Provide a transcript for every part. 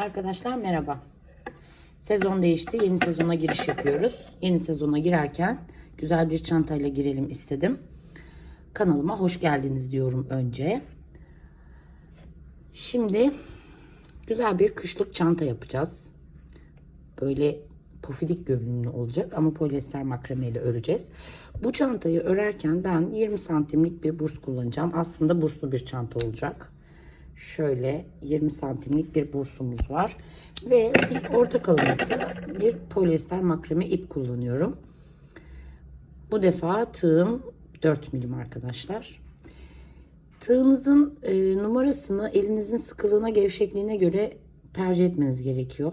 Arkadaşlar merhaba. Sezon değişti. Yeni sezona giriş yapıyoruz. Yeni sezona girerken güzel bir çantayla girelim istedim. Kanalıma hoş geldiniz diyorum önce. Şimdi güzel bir kışlık çanta yapacağız. Böyle pofidik görünümlü olacak ama polyester makrame ile öreceğiz. Bu çantayı örerken ben 20 santimlik bir burs kullanacağım. Aslında burslu bir çanta olacak. Şöyle 20 santimlik bir bursumuz var. Ve orta kalınlıkta bir polyester makrame ip kullanıyorum. Bu defa tığım 4 milim arkadaşlar. Tığınızın e, numarasını elinizin sıkılığına, gevşekliğine göre tercih etmeniz gerekiyor.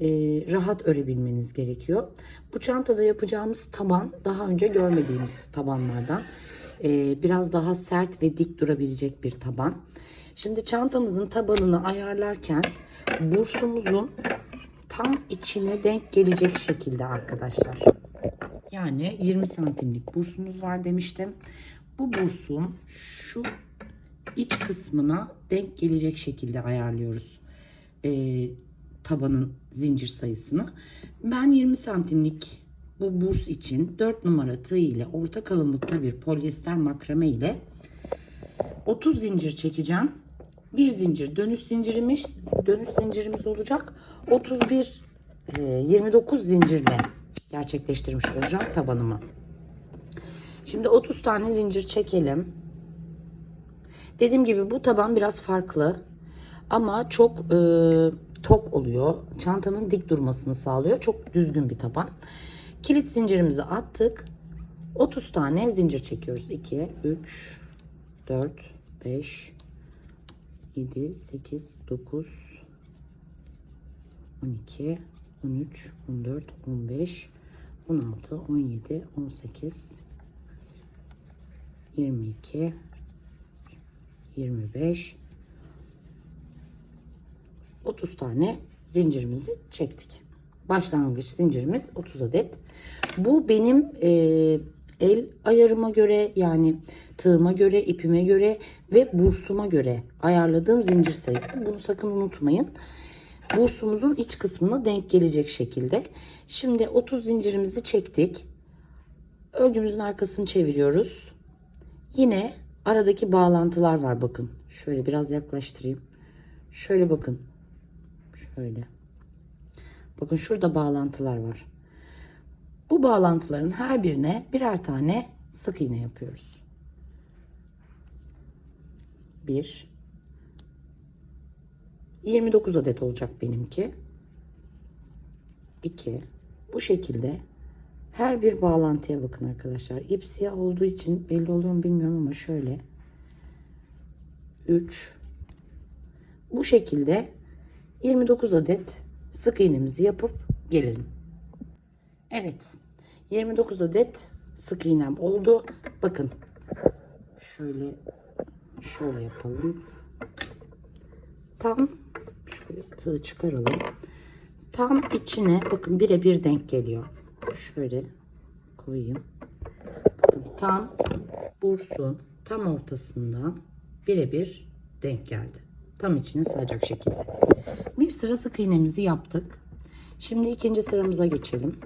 E, rahat örebilmeniz gerekiyor. Bu çantada yapacağımız taban daha önce görmediğimiz tabanlardan. E, biraz daha sert ve dik durabilecek bir taban. Şimdi çantamızın tabanını ayarlarken bursumuzun tam içine denk gelecek şekilde arkadaşlar. Yani 20 santimlik bursumuz var demiştim. Bu bursun şu iç kısmına denk gelecek şekilde ayarlıyoruz. Ee, tabanın zincir sayısını. Ben 20 santimlik bu burs için 4 numara tığ ile orta kalınlıkta bir polyester makrame ile 30 zincir çekeceğim. Bir zincir dönüş zincirimiz dönüş zincirimiz olacak. 31 e, 29 zincirle gerçekleştirmiş olacağım tabanımı. Şimdi 30 tane zincir çekelim. Dediğim gibi bu taban biraz farklı ama çok e, tok oluyor. Çantanın dik durmasını sağlıyor. Çok düzgün bir taban. Kilit zincirimizi attık. 30 tane zincir çekiyoruz. 2, 3, 4, 5, 7, 8, 9, 12, 13, 14, 15, 16, 17, 18, 22, 25, 30 tane zincirimizi çektik. Başlangıç zincirimiz 30 adet. Bu benim e, el ayarıma göre yani tığıma göre, ipime göre ve bursuma göre ayarladığım zincir sayısı. Bunu sakın unutmayın. Bursumuzun iç kısmına denk gelecek şekilde. Şimdi 30 zincirimizi çektik. Örgümüzün arkasını çeviriyoruz. Yine aradaki bağlantılar var bakın. Şöyle biraz yaklaştırayım. Şöyle bakın. Şöyle. Bakın şurada bağlantılar var. Bu bağlantıların her birine birer tane sık iğne yapıyoruz. Bir. 29 adet olacak benimki. 2. Bu şekilde her bir bağlantıya bakın arkadaşlar. İp siyah olduğu için belli oluyor mu bilmiyorum ama şöyle. 3. Bu şekilde 29 adet sık iğnemizi yapıp gelelim. Evet. 29 adet sık iğnem oldu. Bakın. Şöyle şöyle yapalım. Tam şöyle tığ çıkaralım. Tam içine bakın birebir denk geliyor. Şöyle koyayım. Bakın tam bursun tam ortasından birebir denk geldi. Tam içine sığacak şekilde. Bir sıra sık iğnemizi yaptık. Şimdi ikinci sıramıza geçelim.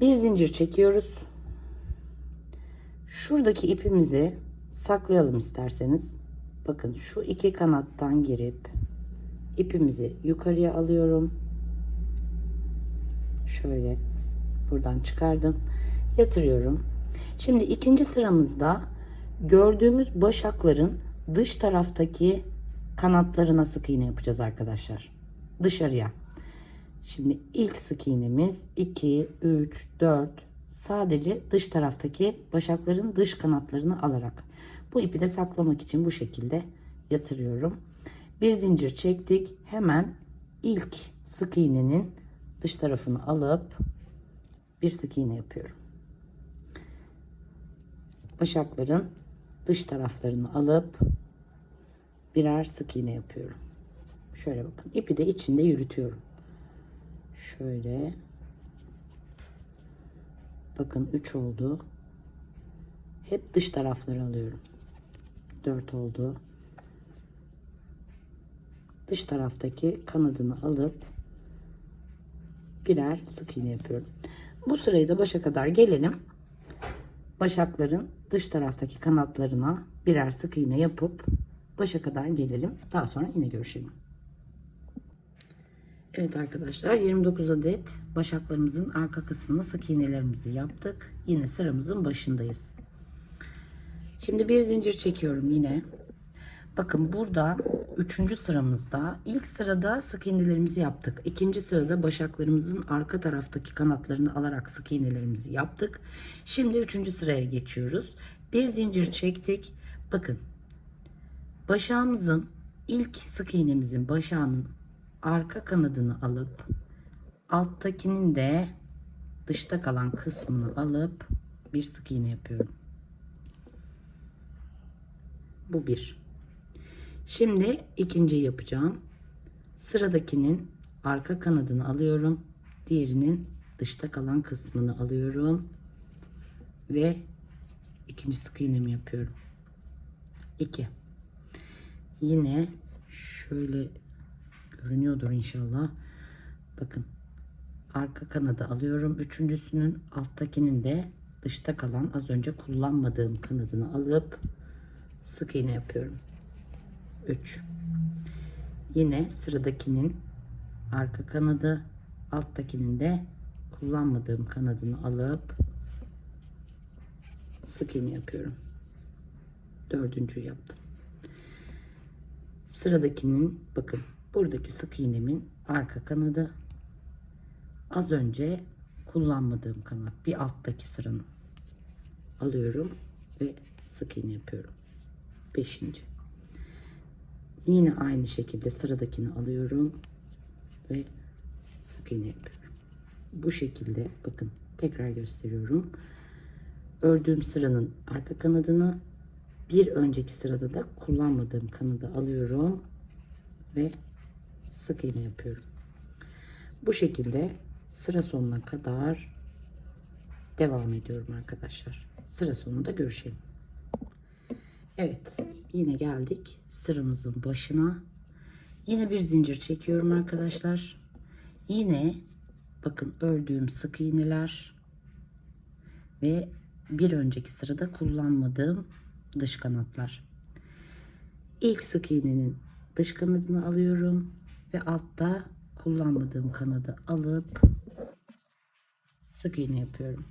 Bir zincir çekiyoruz. Şuradaki ipimizi saklayalım isterseniz. Bakın şu iki kanattan girip ipimizi yukarıya alıyorum. Şöyle buradan çıkardım. Yatırıyorum. Şimdi ikinci sıramızda gördüğümüz başakların dış taraftaki kanatlarına sık iğne yapacağız arkadaşlar. Dışarıya. Şimdi ilk sık iğnemiz 2, 3, 4 sadece dış taraftaki başakların dış kanatlarını alarak. Bu ipi de saklamak için bu şekilde yatırıyorum. Bir zincir çektik. Hemen ilk sık iğnenin dış tarafını alıp bir sık iğne yapıyorum. Başakların dış taraflarını alıp birer sık iğne yapıyorum. Şöyle bakın. İpi de içinde yürütüyorum. Şöyle. Bakın 3 oldu. Hep dış tarafları alıyorum. 4 oldu. dış taraftaki kanadını alıp birer sık iğne yapıyorum. Bu sırayı da başa kadar gelelim. Başakların dış taraftaki kanatlarına birer sık iğne yapıp başa kadar gelelim. Daha sonra yine görüşelim. Evet arkadaşlar 29 adet başaklarımızın arka kısmına sık iğnelerimizi yaptık. Yine sıramızın başındayız. Şimdi bir zincir çekiyorum yine. Bakın burada üçüncü sıramızda ilk sırada sık iğnelerimizi yaptık. İkinci sırada başaklarımızın arka taraftaki kanatlarını alarak sık iğnelerimizi yaptık. Şimdi üçüncü sıraya geçiyoruz. Bir zincir çektik. Bakın başağımızın ilk sık iğnemizin başağının arka kanadını alıp alttakinin de dışta kalan kısmını alıp bir sık iğne yapıyorum. Bu bir. Şimdi ikinciyi yapacağım. Sıradakinin arka kanadını alıyorum. Diğerinin dışta kalan kısmını alıyorum. Ve ikinci sık iğnemi yapıyorum. 2. Yine şöyle görünüyordur inşallah. Bakın arka kanadı alıyorum. Üçüncüsünün alttakinin de dışta kalan az önce kullanmadığım kanadını alıp sık iğne yapıyorum. 3 yine sıradakinin arka kanadı alttakinin de kullanmadığım kanadını alıp sık iğne yapıyorum. Dördüncüyü yaptım. Sıradakinin bakın buradaki sık iğnemin arka kanadı az önce kullanmadığım kanat bir alttaki sıranın alıyorum ve sık iğne yapıyorum. Beşinci. Yine aynı şekilde sıradakini alıyorum ve sık iğne yapıyorum. Bu şekilde bakın tekrar gösteriyorum. Ördüğüm sıranın arka kanadını bir önceki sırada da kullanmadığım kanadı alıyorum ve sık iğne yapıyorum. Bu şekilde sıra sonuna kadar devam ediyorum arkadaşlar. Sıra sonunda görüşelim. Evet yine geldik sıramızın başına. Yine bir zincir çekiyorum arkadaşlar. Yine bakın ördüğüm sık iğneler ve bir önceki sırada kullanmadığım dış kanatlar. İlk sık iğnenin dış kanadını alıyorum ve altta kullanmadığım kanadı alıp sık iğne yapıyorum.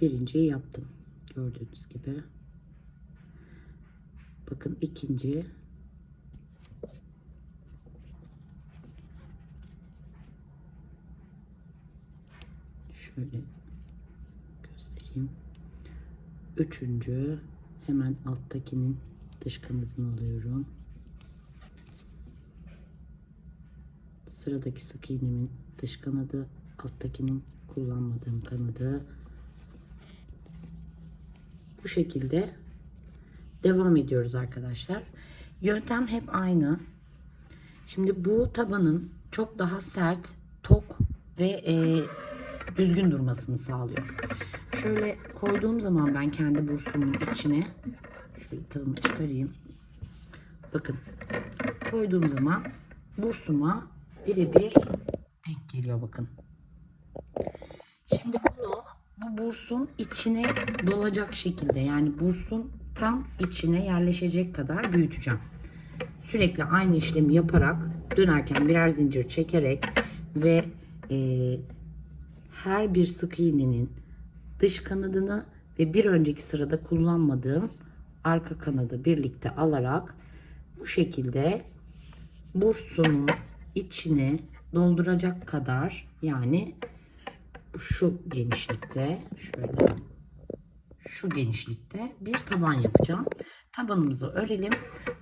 Birinciyi yaptım. Gördüğünüz gibi. Bakın ikinci şöyle göstereyim. Üçüncü hemen alttakinin dış kanadını alıyorum. Sıradaki sık iğnemin dış kanadı, alttakinin kullanmadığım kanadı. Bu şekilde devam ediyoruz arkadaşlar. Yöntem hep aynı. Şimdi bu tabanın çok daha sert, tok ve e, düzgün durmasını sağlıyor. Şöyle koyduğum zaman ben kendi bursumun içine şöyle tığımı çıkarayım. Bakın koyduğum zaman bursuma birebir denk geliyor bakın. Şimdi bunu bu bursun içine dolacak şekilde yani bursun tam içine yerleşecek kadar büyüteceğim. Sürekli aynı işlemi yaparak dönerken birer zincir çekerek ve e, her bir sık iğnenin dış kanadını ve bir önceki sırada kullanmadığım arka kanadı birlikte alarak bu şekilde bursunun içine dolduracak kadar yani şu genişlikte şöyle şu genişlikte bir taban yapacağım. Tabanımızı örelim.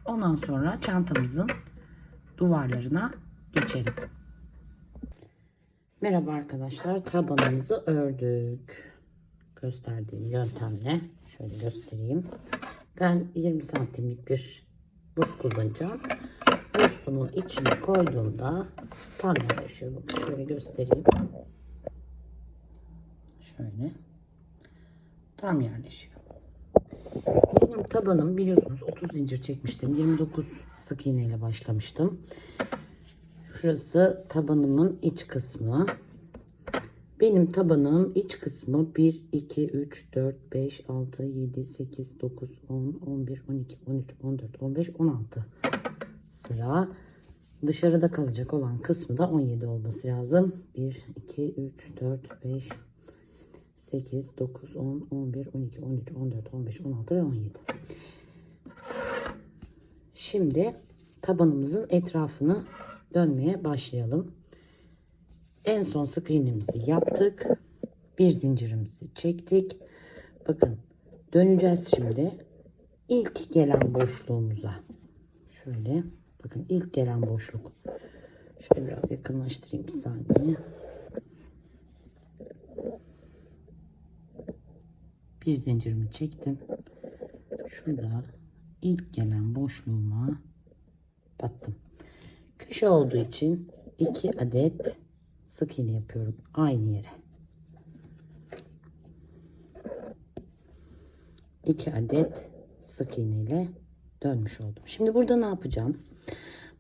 Ondan sonra çantamızın duvarlarına geçelim. Merhaba arkadaşlar. Tabanımızı ördük. Gösterdiğim yöntemle şöyle göstereyim. Ben 20 santimlik bir burs kullanacağım. Bursumun içine koyduğumda tam yerleşiyor. Bakın şöyle göstereyim. Şöyle tam yerleşiyor. Benim tabanım biliyorsunuz 30 zincir çekmiştim. 29 sık iğne ile başlamıştım. Şurası tabanımın iç kısmı. Benim tabanım iç kısmı 1, 2, 3, 4, 5, 6, 7, 8, 9, 10, 11, 12, 13, 14, 15, 16 sıra. Dışarıda kalacak olan kısmı da 17 olması lazım. 1, 2, 3, 4, 5, 8, 9, 10, 11, 12, 13, 14, 15, 16 ve 17. Şimdi tabanımızın etrafını dönmeye başlayalım. En son sık iğnemizi yaptık. Bir zincirimizi çektik. Bakın döneceğiz şimdi. İlk gelen boşluğumuza. Şöyle bakın ilk gelen boşluk. Şöyle biraz yakınlaştırayım bir saniye. Bir zincirimi çektim. Şurada ilk gelen boşluğuma battım. Köşe olduğu için iki adet sık iğne yapıyorum aynı yere. İki adet sık iğne ile dönmüş oldum. Şimdi burada ne yapacağım?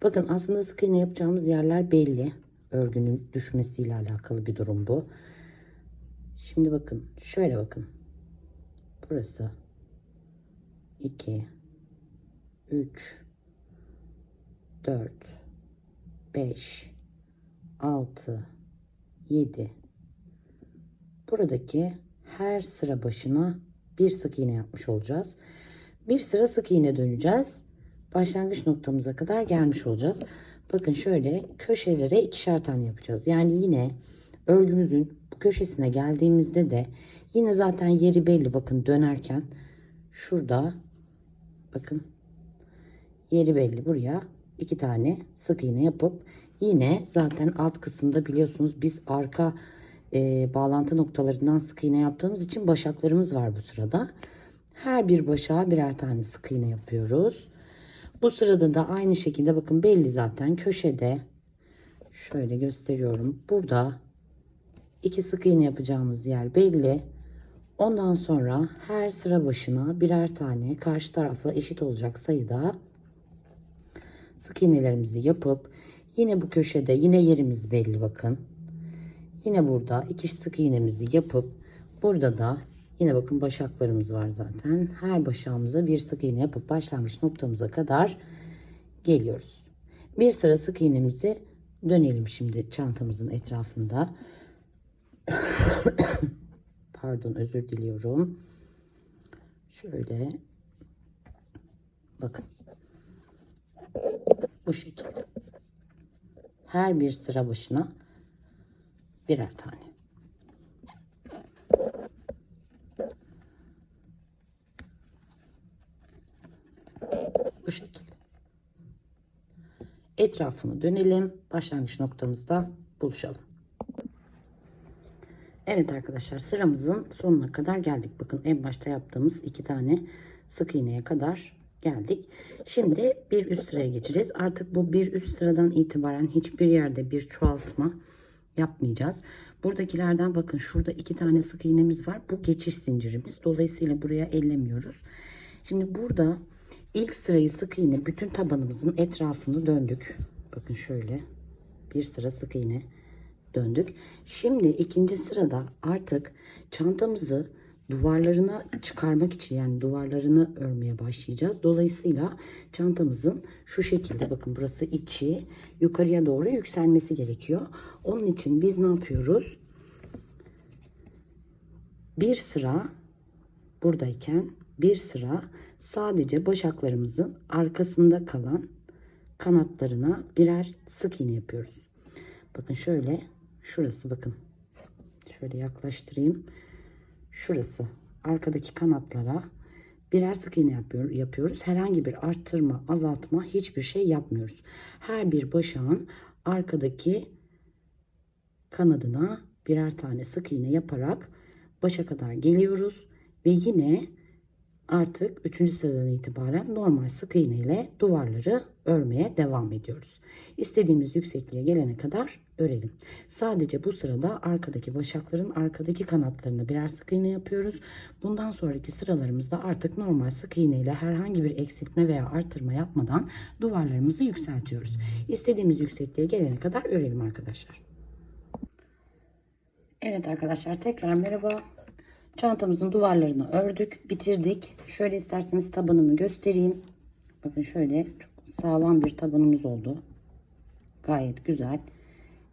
Bakın aslında sık iğne yapacağımız yerler belli. Örgünün düşmesiyle alakalı bir durum bu. Şimdi bakın şöyle bakın. Burası 2 3 4 5 6 7 buradaki her sıra başına bir sık iğne yapmış olacağız. Bir sıra sık iğne döneceğiz. Başlangıç noktamıza kadar gelmiş olacağız. Bakın şöyle köşelere ikişer tane yapacağız. Yani yine örgümüzün bu köşesine geldiğimizde de yine zaten yeri belli. Bakın dönerken şurada bakın yeri belli buraya iki tane sık iğne yapıp yine zaten alt kısımda biliyorsunuz biz arka e, bağlantı noktalarından sık iğne yaptığımız için başaklarımız var bu sırada. Her bir başağa birer tane sık iğne yapıyoruz. Bu sırada da aynı şekilde bakın belli zaten köşede şöyle gösteriyorum. Burada iki sık iğne yapacağımız yer belli. Ondan sonra her sıra başına birer tane karşı tarafla eşit olacak sayıda sık iğnelerimizi yapıp yine bu köşede yine yerimiz belli bakın. Yine burada iki sık iğnemizi yapıp burada da yine bakın başaklarımız var zaten. Her başağımıza bir sık iğne yapıp başlangıç noktamıza kadar geliyoruz. Bir sıra sık iğnemizi dönelim şimdi çantamızın etrafında. Pardon özür diliyorum. Şöyle bakın bu şekilde. Her bir sıra başına birer tane. Bu şekilde. Etrafını dönelim. Başlangıç noktamızda buluşalım. Evet arkadaşlar sıramızın sonuna kadar geldik. Bakın en başta yaptığımız iki tane sık iğneye kadar geldik. Şimdi bir üst sıraya geçeceğiz. Artık bu bir üst sıradan itibaren hiçbir yerde bir çoğaltma yapmayacağız. Buradakilerden bakın şurada iki tane sık iğnemiz var. Bu geçiş zincirimiz. Dolayısıyla buraya ellemiyoruz. Şimdi burada ilk sırayı sık iğne bütün tabanımızın etrafını döndük. Bakın şöyle bir sıra sık iğne döndük. Şimdi ikinci sırada artık çantamızı duvarlarına çıkarmak için yani duvarlarını örmeye başlayacağız. Dolayısıyla çantamızın şu şekilde bakın burası içi yukarıya doğru yükselmesi gerekiyor. Onun için biz ne yapıyoruz? Bir sıra buradayken bir sıra sadece başaklarımızın arkasında kalan kanatlarına birer sık iğne yapıyoruz. Bakın şöyle şurası bakın. Şöyle yaklaştırayım. Şurası arkadaki kanatlara birer sık iğne yapıyor, yapıyoruz. Herhangi bir arttırma, azaltma hiçbir şey yapmıyoruz. Her bir başağın arkadaki kanadına birer tane sık iğne yaparak başa kadar geliyoruz ve yine artık 3. sıradan itibaren normal sık iğne ile duvarları örmeye devam ediyoruz. İstediğimiz yüksekliğe gelene kadar örelim. Sadece bu sırada arkadaki başakların arkadaki kanatlarına birer sık iğne yapıyoruz. Bundan sonraki sıralarımızda artık normal sık iğne ile herhangi bir eksiltme veya artırma yapmadan duvarlarımızı yükseltiyoruz. İstediğimiz yüksekliğe gelene kadar örelim arkadaşlar. Evet arkadaşlar tekrar merhaba. Çantamızın duvarlarını ördük, bitirdik. Şöyle isterseniz tabanını göstereyim. Bakın şöyle çok sağlam bir tabanımız oldu. Gayet güzel.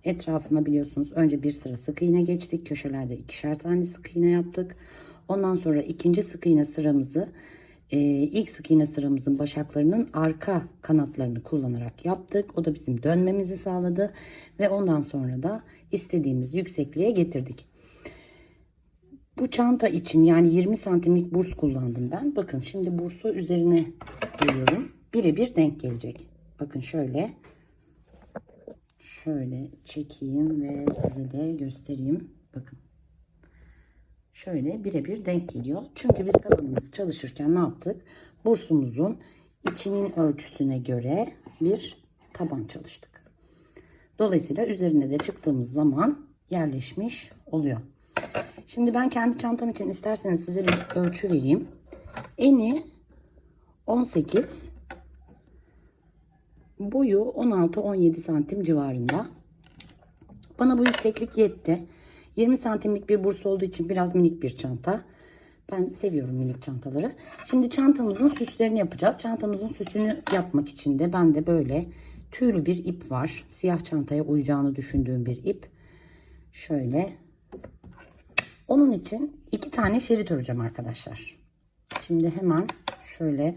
Etrafına biliyorsunuz önce bir sıra sık iğne geçtik. Köşelerde ikişer tane sık iğne yaptık. Ondan sonra ikinci sık iğne sıramızı e, ilk sık iğne sıramızın başaklarının arka kanatlarını kullanarak yaptık. O da bizim dönmemizi sağladı. Ve ondan sonra da istediğimiz yüksekliğe getirdik. Bu çanta için yani 20 santimlik burs kullandım ben. Bakın şimdi bursu üzerine koyuyorum. Birebir denk gelecek. Bakın şöyle. Şöyle çekeyim ve size de göstereyim. Bakın. Şöyle birebir denk geliyor. Çünkü biz tabanımızı çalışırken ne yaptık? Bursumuzun içinin ölçüsüne göre bir taban çalıştık. Dolayısıyla üzerine de çıktığımız zaman yerleşmiş oluyor. Şimdi ben kendi çantam için isterseniz size bir ölçü vereyim. Eni 18, boyu 16-17 santim civarında. Bana bu yükseklik yetti. 20 santimlik bir burs olduğu için biraz minik bir çanta. Ben seviyorum minik çantaları. Şimdi çantamızın süslerini yapacağız. Çantamızın süsünü yapmak için de bende böyle tüylü bir ip var. Siyah çantaya uyacağını düşündüğüm bir ip. Şöyle onun için iki tane şerit öreceğim arkadaşlar. Şimdi hemen şöyle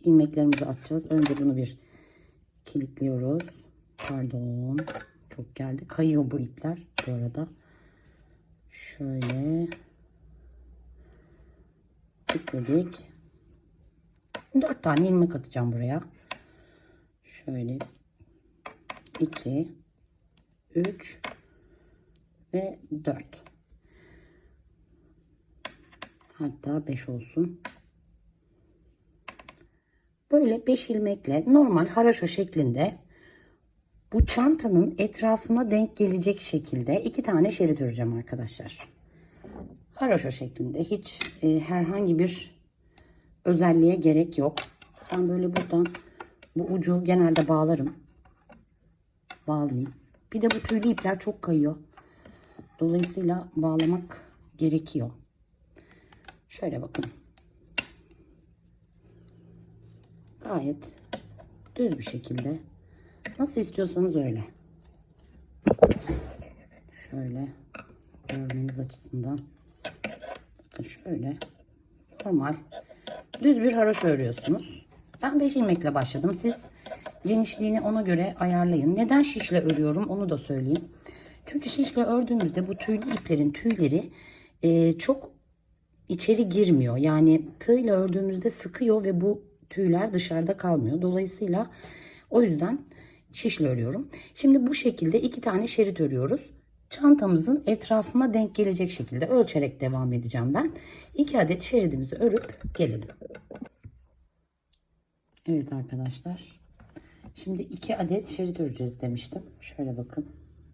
ilmeklerimizi atacağız. Önce bunu bir kilitliyoruz. Pardon. Çok geldi. Kayıyor bu ipler bu arada. Şöyle kilitledik. Dört tane ilmek atacağım buraya. Şöyle iki, üç ve 4. Hatta 5 olsun. Böyle 5 ilmekle normal haraşo şeklinde bu çantanın etrafına denk gelecek şekilde iki tane şerit öreceğim arkadaşlar. Haraşo şeklinde hiç e, herhangi bir özelliğe gerek yok. Ben böyle buradan bu ucu genelde bağlarım. Bağlayayım. Bir de bu tüylü ipler çok kayıyor. Dolayısıyla bağlamak gerekiyor. Şöyle bakın. Gayet düz bir şekilde. Nasıl istiyorsanız öyle. Şöyle görmeniz açısından. Bakın şöyle. Normal. Düz bir haroşa örüyorsunuz. Ben 5 ilmekle başladım. Siz genişliğini ona göre ayarlayın. Neden şişle örüyorum onu da söyleyeyim. Çünkü şişle ördüğümüzde bu tüylü iplerin tüyleri e, çok içeri girmiyor. Yani tığla ördüğümüzde sıkıyor ve bu tüyler dışarıda kalmıyor. Dolayısıyla o yüzden şişle örüyorum. Şimdi bu şekilde iki tane şerit örüyoruz. Çantamızın etrafına denk gelecek şekilde ölçerek devam edeceğim ben. İki adet şeridimizi örüp gelelim. Evet arkadaşlar. Şimdi iki adet şerit öreceğiz demiştim. Şöyle bakın.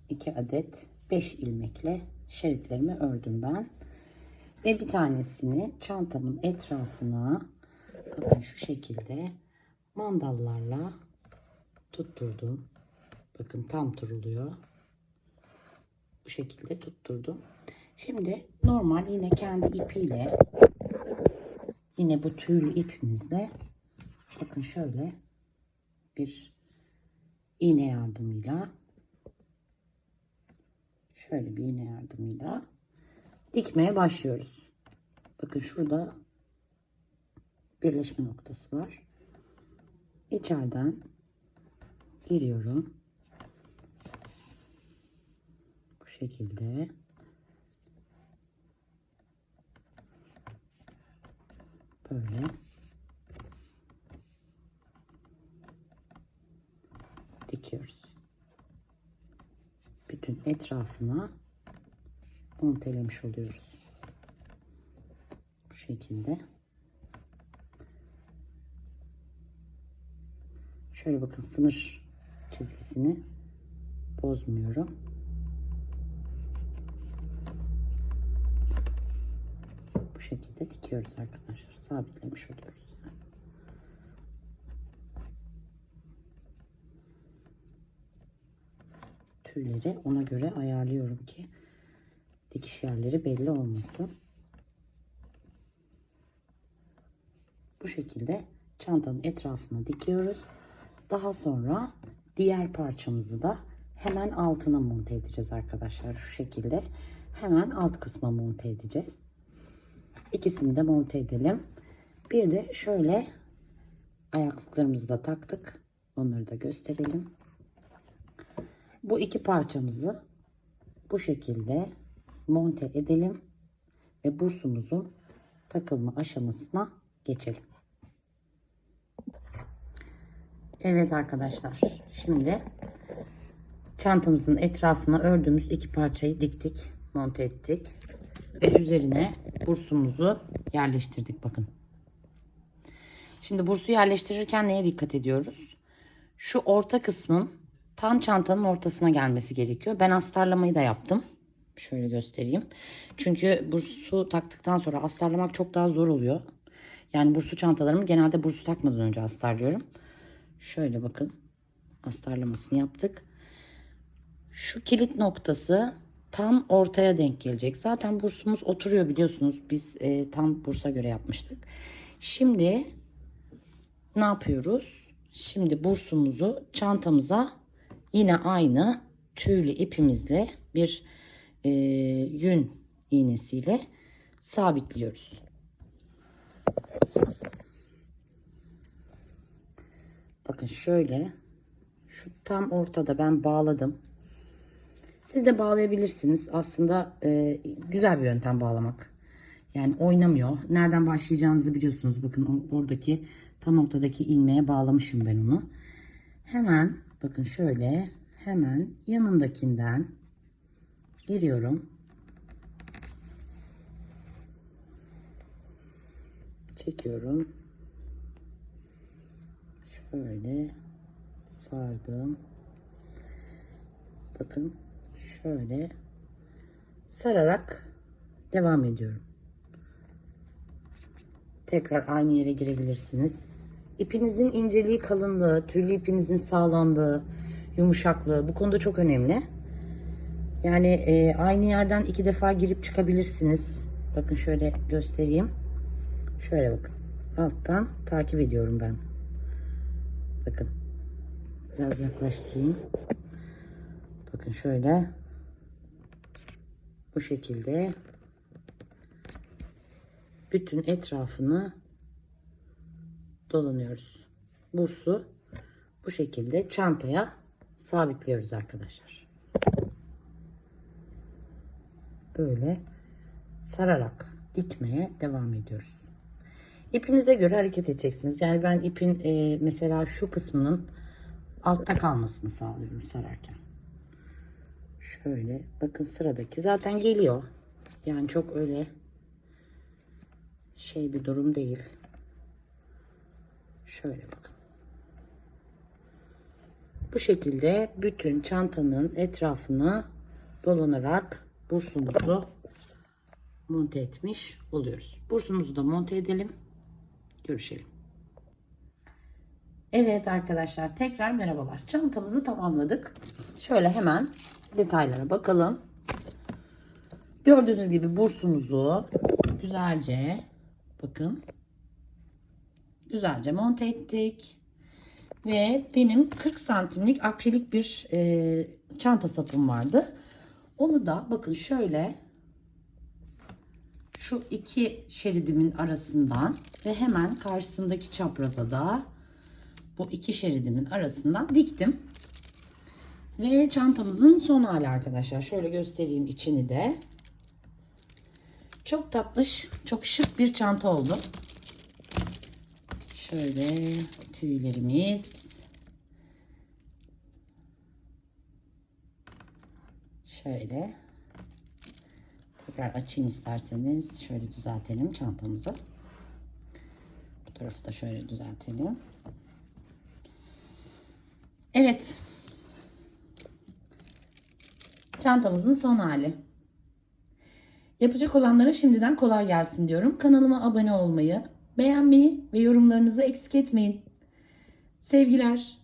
2 adet 5 ilmekle şeritlerimi ördüm ben. Ve bir tanesini çantamın etrafına bakın şu şekilde mandallarla tutturdum. Bakın tam turuluyor. Bu şekilde tutturdum. Şimdi normal yine kendi ipiyle yine bu tüylü ipimizle bakın şöyle bir iğne yardımıyla şöyle bir iğne yardımıyla dikmeye başlıyoruz. Bakın şurada birleşme noktası var. İçeriden giriyorum. Bu şekilde. Böyle. Dikiyoruz bütün etrafına montelemiş oluyoruz. şekilde. Şöyle bakın sınır çizgisini bozmuyorum. Bu şekilde dikiyoruz arkadaşlar. Sabitlemiş oluyoruz. yani. Tüyleri ona göre ayarlıyorum ki dikiş yerleri belli olmasın. Bu şekilde çantanın etrafına dikiyoruz. Daha sonra diğer parçamızı da hemen altına monte edeceğiz arkadaşlar. Şu şekilde hemen alt kısma monte edeceğiz. İkisini de monte edelim. Bir de şöyle ayaklıklarımızı da taktık. Onları da gösterelim. Bu iki parçamızı bu şekilde monte edelim ve bursumuzun takılma aşamasına geçelim. Evet arkadaşlar şimdi çantamızın etrafına ördüğümüz iki parçayı diktik monte ettik ve üzerine bursumuzu yerleştirdik bakın. Şimdi bursu yerleştirirken neye dikkat ediyoruz? Şu orta kısmın tam çantanın ortasına gelmesi gerekiyor. Ben astarlamayı da yaptım. Şöyle göstereyim. Çünkü bursu taktıktan sonra astarlamak çok daha zor oluyor. Yani bursu çantalarımı genelde bursu takmadan önce astarlıyorum. Şöyle bakın. Astarlamasını yaptık. Şu kilit noktası tam ortaya denk gelecek. Zaten bursumuz oturuyor biliyorsunuz. Biz e, tam bursa göre yapmıştık. Şimdi ne yapıyoruz? Şimdi bursumuzu çantamıza yine aynı tüylü ipimizle bir e, yün iğnesiyle sabitliyoruz. Bakın şöyle şu tam ortada ben bağladım. Siz de bağlayabilirsiniz. Aslında e, güzel bir yöntem bağlamak. Yani oynamıyor. Nereden başlayacağınızı biliyorsunuz. Bakın oradaki tam ortadaki ilmeğe bağlamışım ben onu. Hemen bakın şöyle hemen yanındakinden giriyorum. Çekiyorum. Şöyle sardım. Bakın şöyle sararak devam ediyorum. Tekrar aynı yere girebilirsiniz. İpinizin inceliği, kalınlığı, tüylü ipinizin sağlamlığı, yumuşaklığı bu konuda çok önemli. Yani e, aynı yerden iki defa girip çıkabilirsiniz. Bakın şöyle göstereyim. Şöyle bakın. Alttan takip ediyorum ben. Bakın. Biraz yaklaştırayım. Bakın şöyle. Bu şekilde bütün etrafını dolanıyoruz. Bursu bu şekilde çantaya sabitliyoruz arkadaşlar. Böyle sararak dikmeye devam ediyoruz. İpinize göre hareket edeceksiniz. Yani ben ipin e, mesela şu kısmının altta kalmasını sağlıyorum sararken. Şöyle bakın sıradaki zaten geliyor. Yani çok öyle şey bir durum değil. Şöyle bakın. Bu şekilde bütün çantanın etrafını dolanarak bursumuzu monte etmiş oluyoruz. Bursumuzu da monte edelim. Görüşelim. Evet arkadaşlar tekrar merhabalar. Çantamızı tamamladık. Şöyle hemen detaylara bakalım. Gördüğünüz gibi bursumuzu güzelce bakın güzelce monte ettik. Ve benim 40 santimlik akrilik bir e, çanta sapım vardı. Onu da bakın şöyle şu iki şeridimin arasından ve hemen karşısındaki çapraza da bu iki şeridimin arasından diktim. Ve çantamızın son hali arkadaşlar. Şöyle göstereyim içini de. Çok tatlış, çok şık bir çanta oldu. Şöyle tüylerimiz. Şöyle Tekrar açayım isterseniz. Şöyle düzeltelim çantamızı. Bu tarafı da şöyle düzeltelim. Evet. Çantamızın son hali. Yapacak olanlara şimdiden kolay gelsin diyorum. Kanalıma abone olmayı, beğenmeyi ve yorumlarınızı eksik etmeyin. Sevgiler.